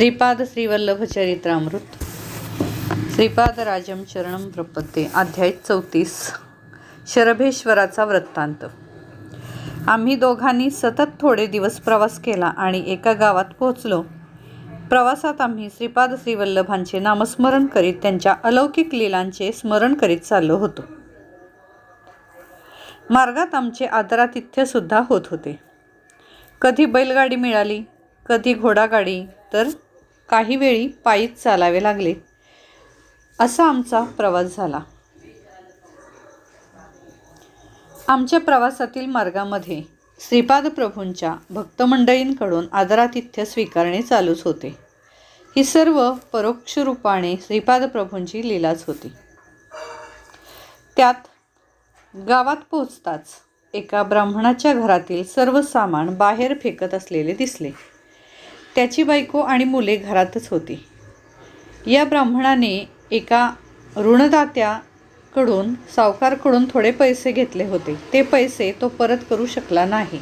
श्रीपाद श्रीवल्लभ चरित्रामृत श्रीपाद राजम चरणम प्रपत्ते अध्याय चौतीस शरभेश्वराचा वृत्तांत. आम्ही दोघांनी सतत थोडे दिवस प्रवास केला आणि एका गावात पोहोचलो. प्रवासात आम्ही श्रीपाद श्रीवल्लभांचे नामस्मरण करीत त्यांच्या अलौकिक लीलांचे स्मरण करीत चाललो होतो. मार्गात आमचे आदरातिथ्यसुद्धा होत होते. कधी बैलगाडी मिळाली कधी घोडागाडी तर काही वेळी पायीच चालावे लागले. असा आमचा प्रवास झाला. आमच्या प्रवासातील मार्गामध्ये श्रीपाद प्रभूंच्या भक्तमंडळींकडून आदरातिथ्य स्वीकारणे चालूच होते. ही सर्व परोक्ष रूपाने श्रीपाद प्रभूंची लीलाच होती. त्यात गावात पोहोचताच एका ब्राह्मणाच्या घरातील सर्व सामान बाहेर फेकत असलेले दिसले. त्याची बायको आणि मुले घरातच होती. या ब्राह्मणाने एका ऋणदात्याकडून सावकारकडून थोडे पैसे घेतले होते. ते पैसे तो परत करू शकला नाही.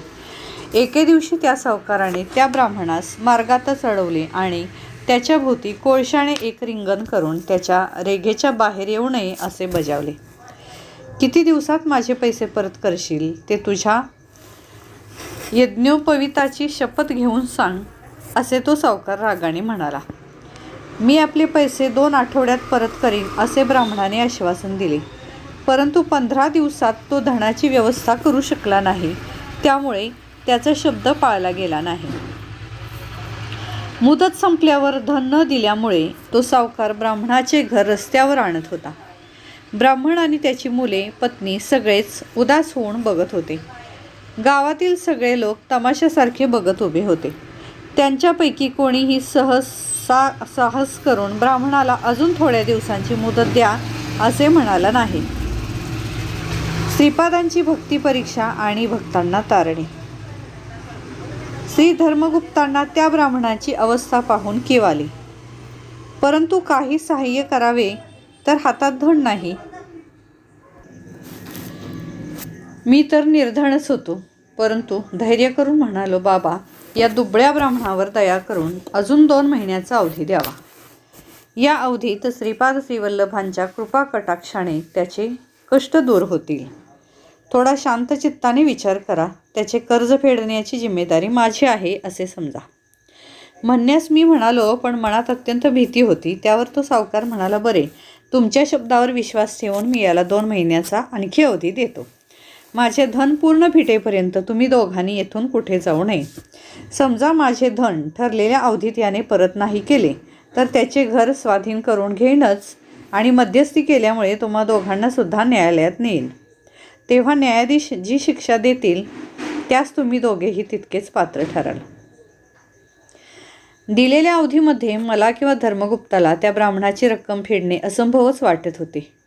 एके दिवशी त्या सावकाराने त्या ब्राह्मणास मार्गातच अडवले आणि त्याच्या भोवती कोळशाने एक रिंगण करून त्याच्या रेघेच्या बाहेर येऊ नये असे बजावले. किती दिवसात माझे पैसे परत करशील? ते तुझ्या यज्ञोपविताची शपथ घेऊन सांग. असे तो सावकार रागाने म्हणाला मी आपले पैसे दोन आठवड्यात परत करीन असे ब्राह्मणाने आश्वासन दिले. परंतु पंधरा दिवसात तो धनाची व्यवस्था करू शकला नाही. त्यामुळे त्याचा शब्द पाळला गेला नाही. मुदत संपल्यावर धन न दिल्यामुळे तो सावकार ब्राह्मणाचे घर रस्त्यावर आणत होता. ब्राह्मण आणि त्याची मुले पत्नी सगळेच उदास होऊन बघत होते. गावातील सगळे लोक तमाशासारखे बघत उभे होते. त्यांच्यापैकी कोणीही सहसा साहस करून ब्राह्मणाला अजून थोड्या दिवसांची मुदत द्या असे म्हणाला नाही. श्रीपादांची भक्ती परीक्षा आणि भक्तांना तारणे. श्री धर्मगुप्तांना त्या ब्राह्मणाची अवस्था पाहून किव आली परंतु काही सहाय्य करावे तर हातात धन नाही. मी तर निर्धनच होतो परंतु धैर्य करून म्हणालो बाबा या दुबळ्या ब्राह्मणावर दया करून अजून दोन महिन्याचा अवधी द्यावा. या अवधीत श्रीपाद श्रीवल्लभांच्या कृपा कटाक्षाने त्याचे कष्ट दूर होतील. थोडा शांत चित्ताने विचार करा. त्याचे कर्ज फेडण्याची जिम्मेदारी माझी आहे असे समजा. म्हणण्यास मी म्हणालो पण मनात अत्यंत भीती होती. त्यावर तो सावकार म्हणाला बरे तुमच्या शब्दावर विश्वास ठेवून मी याला दोन महिन्याचा आणखी अवधी देतो. माझे धन पूर्ण फिटेपर्यंत तुम्ही दोघांनी येथून कुठे जाऊ नये. समजा माझे धन ठरलेल्या अवधीत याने परत नाही केले तर त्याचे घर स्वाधीन करून घेईनच आणि मध्यस्थी केल्यामुळे तुम्हा दोघांनासुद्धा न्यायालयात नेईल. तेव्हा न्यायाधीश जी शिक्षा देतील त्यास तुम्ही दोघेही तितकेच पात्र ठराल. दिलेल्या अवधीमध्ये मला किंवा धर्मगुप्ताला त्या ब्राह्मणाची रक्कम फेडणे असंभवच वाटत होते.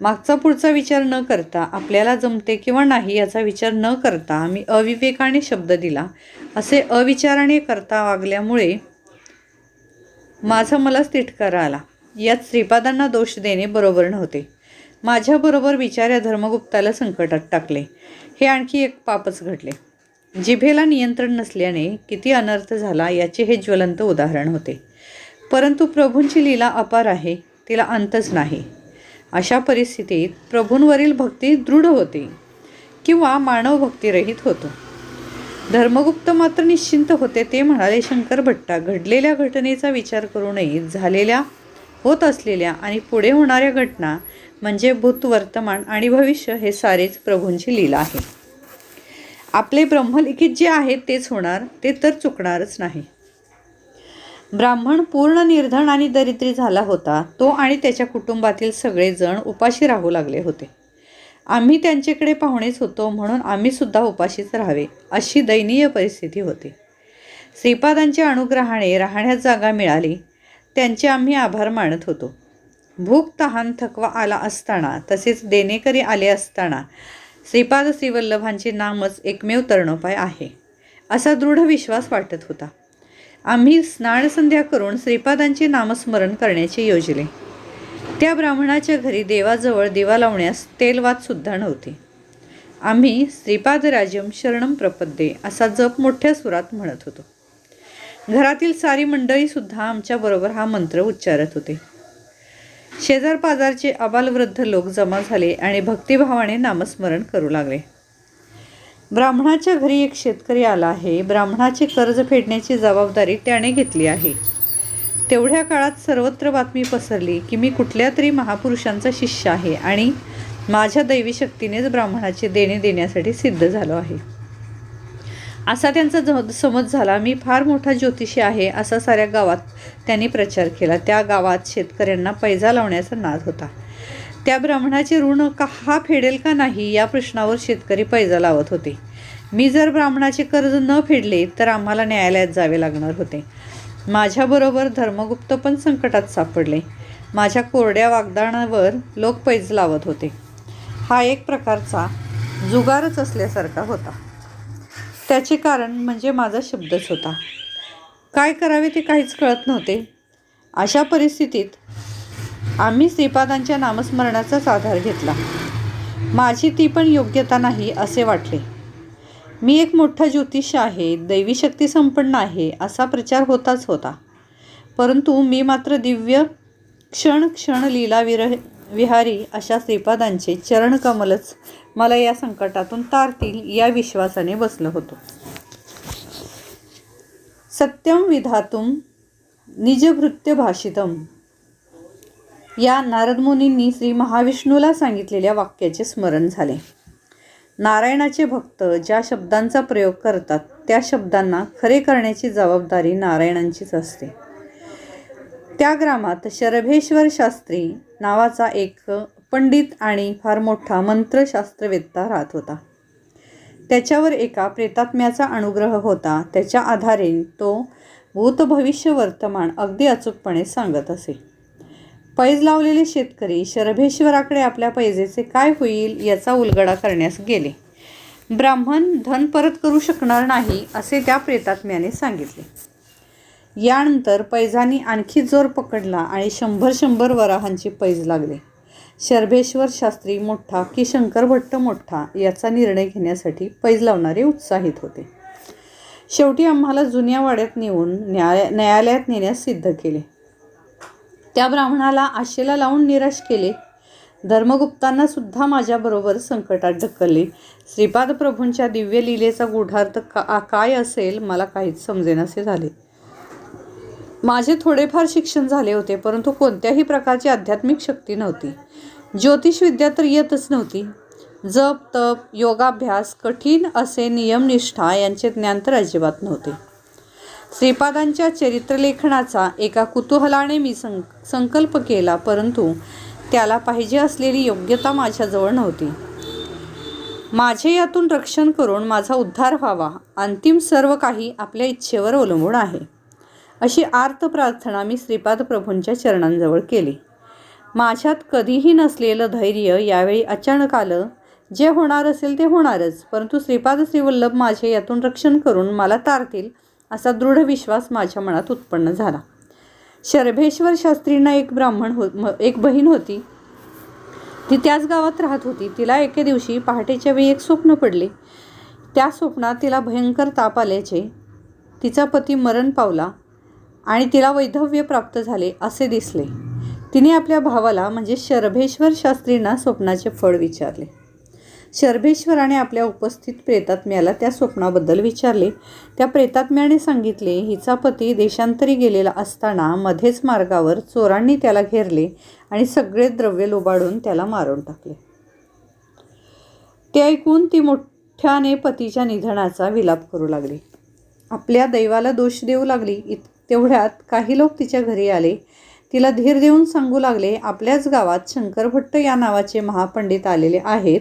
मागचा पुढचा विचार न करता आपल्याला जमते किंवा नाही याचा विचार न करता मी अविवेकाने शब्द दिला. असे अविचाराने करता वागल्यामुळे माझा मलाच तिटकारा आला. यात श्रीपादांना दोष देणे बरोबर नव्हते. माझ्याबरोबर विचार या धर्मगुप्ताला संकटात टाकले. हे आणखी एक पापच घडले. जिभेला नियंत्रण नसल्याने किती अनर्थ झाला याचे हे ज्वलंत उदाहरण होते. परंतु प्रभूंची लीला अपार आहे तिला अंतच नाही. अशा परिस्थितीत प्रभूंवरील भक्ती दृढ होते किंवा मानव भक्तिरहित होतो. धर्मगुप्त मात्र निश्चिंत होते ते म्हणाले शंकर भट्टा घडलेल्या घटनेचा विचार करू नये झालेल्या होत असलेल्या आणि पुढे होणाऱ्या घटना म्हणजे भूत वर्तमान आणि भविष्य हे सारेच प्रभूंची लीला आहे. आपले ब्रह्मलिखित जे आहे तेच होणार ते तर चुकणारच नाही. ब्राह्मण पूर्ण निर्धन आणि दरिद्री झाला होता. तो आणि त्याच्या कुटुंबातील सगळेजण उपाशी राहू लागले होते. आम्ही त्यांच्याकडे पाहुणेच होतो म्हणून आम्हीसुद्धा उपाशीच राहावे अशी दयनीय परिस्थिती होती. श्रीपादांच्या अनुग्रहाने राहण्यास जागा मिळाली. त्यांचे आम्ही आभार मानत होतो. भूक तहान थकवा आला असताना तसेच देणेकरी आले असताना श्रीपाद श्रीवल्लभांचे नामच एकमेव तरणोपाय आहे असा दृढ विश्वास वाटत होता. आम्ही स्नानसंध्या करून श्रीपादांचे नामस्मरण करण्याचे योजले. त्या ब्राह्मणाच्या घरी देवाजवळ दिवा लावण्यास तेलवातसुद्धा नव्हते. आम्ही श्रीपादराजम शरणम प्रपद्ये असा जप मोठ्या सुरात म्हणत होतो. घरातील सारी मंडळीसुद्धा आमच्याबरोबर हा मंत्र उच्चारत होते. शेजार पाजारचे अबालवृद्ध लोक जमा झाले आणि भक्तिभावाने नामस्मरण करू लागले. ब्राह्मणाच्या घरी एक शेतकरी आला आहे. ब्राह्मणाचे कर्ज फेडण्याची जबाबदारी त्याने घेतली आहे. तेवढ्या काळात सर्वत्र बातमी पसरली की मी कुठल्या तरी महापुरुषांचा शिष्य आहे आणि माझ्या दैवी शक्तीनेच ब्राह्मणाचे देणे देण्यासाठी सिद्ध झालो आहे. असा त्यांचा ज- समज झाला. मी फार मोठा ज्योतिषी आहे असा साऱ्या गावात त्यांनी प्रचार केला. त्या गावात शेतकऱ्यांना पैजा लावण्याचा नाद होता. त्या ब्राह्मणाचे ऋण का हा फेडेल का नाही या प्रश्नावर शेतकरी पैजा लावत होते. मी जर ब्राह्मणाचे कर्ज न फेडले तर आम्हाला न्यायालयात जावे लागणार होते. माझ्याबरोबर धर्मगुप्त पण संकटात सापडले. माझ्या कोरड्या वागदानावर लोक पैज लावत होते. हा एक प्रकारचा जुगारच असल्यासारखा होता. त्याचे कारण म्हणजे माझा शब्दच होता. काय करावे ते काहीच कळत नव्हते. अशा परिस्थितीत आम्ही श्रीपादांच्या नामस्मरणाचाच आधार घेतला. माझी ती पण योग्यता नाही असे वाटले. मी एक मोठा ज्योतिष आहे दैवी शक्ती संपन्न आहे असा प्रचार होताच होता. परंतु मी मात्र दिव्य क्षण क्षण लीला विरह विहारी अशा श्रीपादांचे चरणकमलच मला या संकटातून तारतील या विश्वासाने बसलं होतो. सत्यम विधातुम निजभृत्य भाषितम या नारदमुनींनी श्री महाविष्णूला सांगितलेल्या वाक्याचे स्मरण झाले. नारायणाचे भक्त ज्या शब्दांचा प्रयोग करतात त्या शब्दांना खरे करण्याची जबाबदारी नारायणांचीच असते. त्या ग्रामात शरभेश्वर शास्त्री नावाचा एक पंडित आणि फार मोठा मंत्रशास्त्रवेत्ता राहत होता. त्याच्यावर एका प्रेतात्म्याचा अनुग्रह होता. त्याच्या आधारे तो भूत भविष्य वर्तमान अगदी अचूकपणे सांगत असे. पैज लावलेले शेतकरी शरभेश्वराकडे आपल्या पैजेचे काय होईल याचा उलगडा करण्यास गेले. ब्राह्मण धन परत करू शकणार नाही असे त्या प्रेतात्म्याने सांगितले. यानंतर पैजानी आणखी जोर पकडला आणि शंभर शंभर वराहांची पैज लागले. शर्भेश्वर शास्त्री मोठा की शंकर भट्ट मोठा याचा निर्णय घेण्यासाठी पैज लावणारे उत्साहित होते. शेवटी आम्हाला जुन्या वाड्यात नेऊन न्याय न्यायालयात नेण्यास सिद्ध केले. त्या ब्राह्मणाला आशेला लावून निराश केले. धर्मगुप्तांना सुद्धा माझ्याबरोबर संकटात ढकलले. श्रीपाद प्रभूंच्या दिव्य लिलेचा गूढार्थ का काय असेल मला काहीच समजेनासे झाले. माझे थोडेफार शिक्षण झाले होते परंतु कोणत्याही प्रकारची आध्यात्मिक शक्ती नव्हती. ज्योतिषविद्या तर येतच नव्हती. जप तप योगाभ्यास कठीण असे नियमनिष्ठा यांचे ज्ञान तर अजिबात नव्हते. श्रीपादांच्या चरित्रलेखनाचा एका कुतूहलाने मी सं संकल्प केला परंतु त्याला पाहिजे असलेली योग्यता माझ्याजवळ नव्हती. माझे यातून रक्षण करून माझा उद्धार व्हावा अंतिम सर्व काही आपल्या इच्छेवर अवलंबून आहे अशी आर्त प्रार्थना मी श्रीपाद प्रभूंच्या चरणांजवळ केली. माझ्यात कधीही नसलेलं धैर्य यावेळी अचानक आलं जे होणार असेल ते होणारच परंतु श्रीपाद श्रीवल्लभ माझे यातून रक्षण करून मला तारतील असा दृढ विश्वास माझ्या मनात उत्पन्न झाला. शरभेश्वर शास्त्रींना एक ब्राह्मण हो म- एक बहीण होती. ती त्याच गावात राहत होती. तिला एके दिवशी पहाटेच्या वेळी एक स्वप्न पडले. त्या स्वप्नात तिला भयंकर ताप आल्याचे. तिचा पती मरण पावला आणि तिला वैधव्य प्राप्त झाले असे दिसले. तिने आपल्या भावाला म्हणजे शरभेश्वर शास्त्रींना स्वप्नाचे फळ विचारले. शर्भेश्वराने आपल्या उपस्थित प्रेतात्म्याला त्या स्वप्नाबद्दल विचारले. त्या प्रेतात्म्याने सांगितले हिचा पती देशांतरी गेलेला असताना मध्येच मार्गावर चोरांनी त्याला घेरले आणि सगळे द्रव्य लुबाडून त्याला मारून टाकले. ते ऐकून ती मोठ्याने पतीच्या निधनाचा विलाप करू लागली. आपल्या दैवाला दोष देऊ लागली. इत तेवढ्यात काही लोक तिच्या घरी आले. तिला धीर देऊन सांगू लागले आपल्याच गावात शंकर भट्ट या नावाचे महापंडित आलेले आहेत.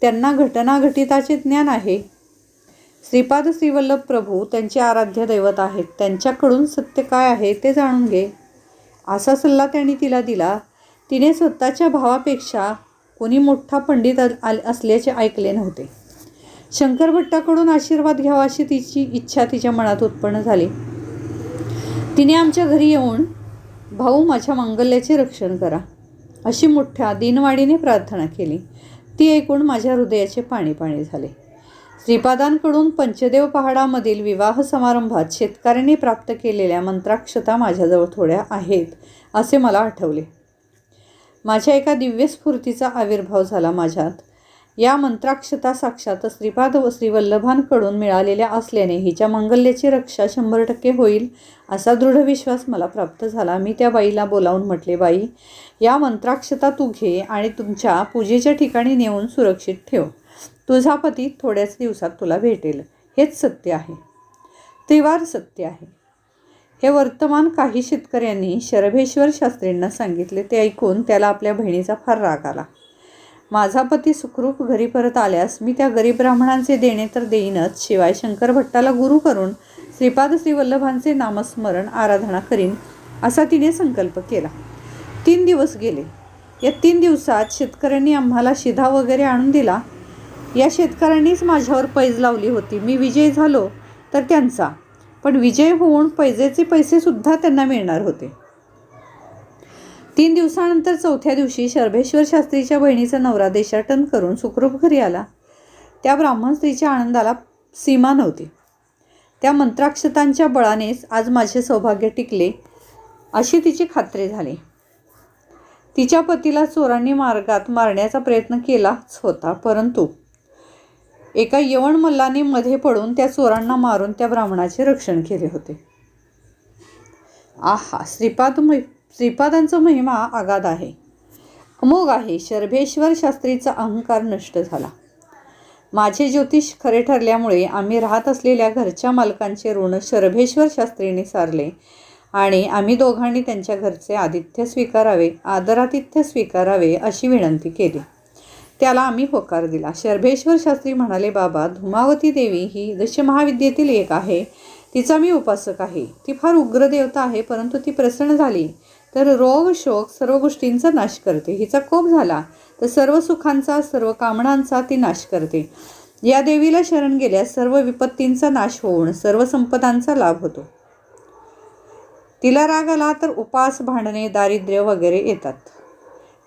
त्यांना घटनाघटिताचे ज्ञान आहे. श्रीपाद श्रीवल्लभ प्रभू त्यांचे आराध्य दैवत आहेत. त्यांच्याकडून सत्य काय आहे ते जाणून घे. असा सल्ला त्यांनी तिला दिला. तिने स्वतःच्या भावापेक्षा कोणी मोठा पंडित आल- असल्याचे ऐकले नव्हते. शंकर भट्टाकडून आशीर्वाद घ्यावा अशी तिची इच्छा तिच्या मनात उत्पन्न झाली. तिने आमच्या घरी येऊन भाऊ माझ्या मंगल्याचे रक्षण करा. अशी मोठ्या दिनवाडीने प्रार्थना केली. ती ऐकून माझ्या हृदयाचे पाणी पाणी झाले. श्रीपादांकडून पंचदेव पहाडामधील विवाह समारंभात शेतकऱ्यांनी प्राप्त केलेल्या मंत्राक्षता माझ्याजवळ थोड्या आहेत असे मला आठवले. माझ्या एका दिव्य स्फूर्तीचा आविर्भाव झाला माझ्यात. या मंत्राक्षता साक्षात श्रीपाद व श्रीवल्लभांकडून मिळालेल्या असल्याने हिच्या मंगल्याची रक्षा शंभर टक्के होईल असा दृढ विश्वास मला प्राप्त झाला. मी त्या बाईला बोलावून म्हटले बाई या मंत्राक्षता तू घे आणि तुमच्या पूजेच्या ठिकाणी नेऊन सुरक्षित ठेव. तुझा पती थोड्याच दिवसात तुला भेटेल. हेच सत्य आहे. त्रिवार सत्य आहे. हे वर्तमान काही शेतकऱ्यांनी शरभेश्वर शास्त्रींना सांगितले. ते ऐकून त्याला आपल्या बहिणीचा फार राग आला. माझा पती सुखरूप घरी परत आल्यास मी त्या गरीब ब्राह्मणांचे देणे तर देईनच. शिवाय शंकर भट्टाला गुरु करून श्रीपाद श्रीवल्लभांचे नामस्मरण आराधना करीन असा तिने संकल्प केला. तीन दिवस गेले. या तीन दिवसात शेतकऱ्यांनी आम्हाला शिधा वगैरे आणून दिला. या शेतकऱ्यांनीच माझ्यावर पैज लावली होती. मी विजय झालो तर त्यांचा. पण विजय होऊन पैजेचे पैसेसुद्धा त्यांना मिळणार होते. तीन दिवसानंतर चौथ्या दिवशी शर्भेश्वर शास्त्रीच्या बहिणीचा नवरा देशाटन करून सुखरूप घरी आला. त्या ब्राह्मण स्त्रीच्या आनंदाला सीमा नव्हती. त्या मंत्राक्षतांच्या बळानेच आज माझे सौभाग्य टिकले अशी तिची खात्री झाली. तिच्या पतीला चोरांनी मार्गात मारण्याचा प्रयत्न केलाच होता परंतु एका यवण मल्लाने मध्ये पडून त्या चोरांना मारून त्या ब्राह्मणाचे रक्षण केले होते. आहा श्रीपाद श्रीपादांचा महिमा आगाध आहे. अमोघ आहे. शर्भेश्वर शास्त्रीचा अहंकार नष्ट झाला. माझे ज्योतिष खरे ठरल्यामुळे आम्ही राहत असलेल्या घरच्या मालकांचे ऋण शर्भेश्वर शास्त्रीने सारले आणि आम्ही दोघांनी त्यांच्या घरचे आदित्य स्वीकारावे आदरातिथ्य स्वीकारावे अशी विनंती केली. त्याला आम्ही होकार दिला. शर्भेश्वर शास्त्री म्हणाले बाबा धुमावती देवी ही दशमहाविद्येतील एक आहे. तिचा मी उपासक आहे. ती फार उग्र देवता आहे परंतु ती प्रसन्न झाली. तर रोग शोक सर्व गोष्टींचा नाश करते. हिचा कोप झाला तर सर्व सुखांचा सर्व कामनांचा ती नाश करते. या देवीला शरण गेल्यास सर्व विपत्तींचा नाश होऊन सर्व संपदांचा लाभ होतो. तिला राग आला तर उपास भांडणे दारिद्र्य वगैरे येतात.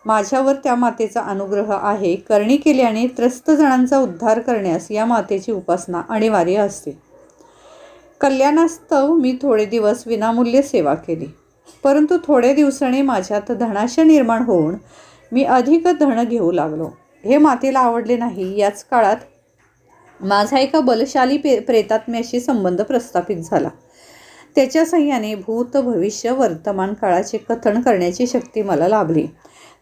माझ्यावर त्या मातेचा अनुग्रह आहे. करणी केल्याने त्रस्त जणांचा उद्धार करण्यास या मातेची उपासना अनिवार्य असते. कल्याणास्तव मी थोडे दिवस विनामूल्य सेवा केली. परंतु थोडे दिवसाने माझ्यात धनाशय निर्माण होऊन मी अधिक धन घेऊ लागलो. हे मातेला आवडले नाही याच काळात माझा एका बलशाली पे प्रेतात्म्याशी संबंध प्रस्थापित झाला. त्याच्या सह्याने भूत भविष्य वर्तमान काळाचे कथन करण्याची शक्ती मला लाभली.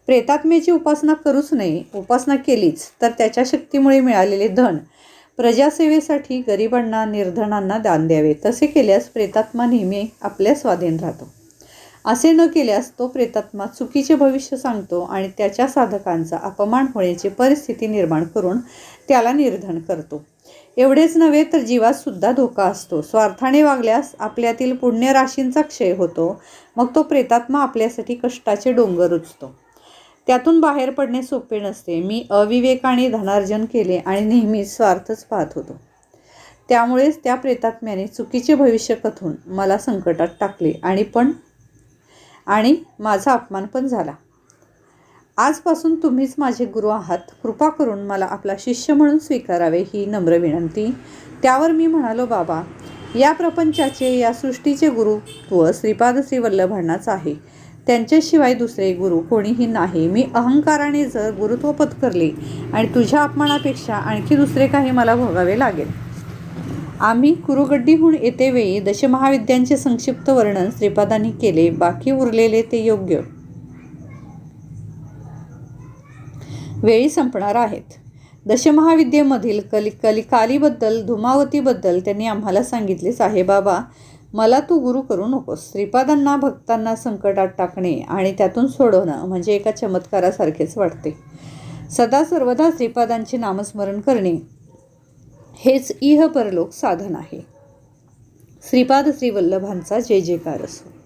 प्रेतात्म्याची उपासना करूच नये उपासना केलीच तर त्याच्या शक्तीमुळे मिळालेले धन प्रजासेवेसाठी गरिबांना निर्धनांना दान द्यावे तसे केल्यास प्रेतात्मा नेहमी आपल्या स्वाधीन राहतो. असे न केल्यास तो प्रेतात्मा चुकीचे भविष्य सांगतो आणि त्याच्या साधकांचा अपमान होण्याची परिस्थिती निर्माण करून त्याला निर्धन करतो. एवढेच नव्हे तर जीवातसुद्धा धोका असतो. स्वार्थाने वागल्यास आपल्यातील पुण्यराशींचा क्षय होतो. मग तो प्रेतात्मा आपल्यासाठी कष्टाचे डोंगर उचतो त्यातून बाहेर पडणे सोपे नसते. मी अविवेकाने धनार्जन केले आणि नेहमीच स्वार्थच पाहत होतो. त्यामुळेच त्या प्रेतात्म्याने चुकीचे भविष्य कथून मला संकटात टाकले आणि पण आणि माझा अपमान पण झाला. आजपासून तुम्हीच माझे गुरु आहात. कृपा करून मला आपला शिष्य म्हणून स्वीकारावे ही नम्र विनंती. त्यावर मी म्हणालो बाबा या प्रपंचाचे या सृष्टीचे गुरुत्व श्रीपाद श्री वल्लभांनाच आहे. त्यांच्याशिवाय दुसरे गुरु कोणीही नाही. मी अहंकाराने जर गुरुत्व पत्करले आणि तुझ्या अपमानापेक्षा आणखी दुसरे काही मला भोगावे लागेल. आम्ही कुरुगड्डीहून येतेवेळी दशमहाविद्यांचे संक्षिप्त वर्णन श्रीपादांनी केले. बाकी उरलेले ते योग्य. वेळी संपणार आहेत. दशमहाविद्येमधील कली कली कालीबद्दल धुमावतीबद्दल त्यांनी आम्हाला सांगितलेच आहे बाबा मला तू गुरु करू नकोस. श्रीपादांना भक्तांना संकटात टाकणे आणि त्यातून सोडवणं म्हणजे एका चमत्कारासारखेच वाटते. सदा सर्वदा श्रीपादांचे नामस्मरण करणे. हेच इह परलोक साधन आहे. श्रीपाद श्रीवल्लभांचा जय जयकार असो.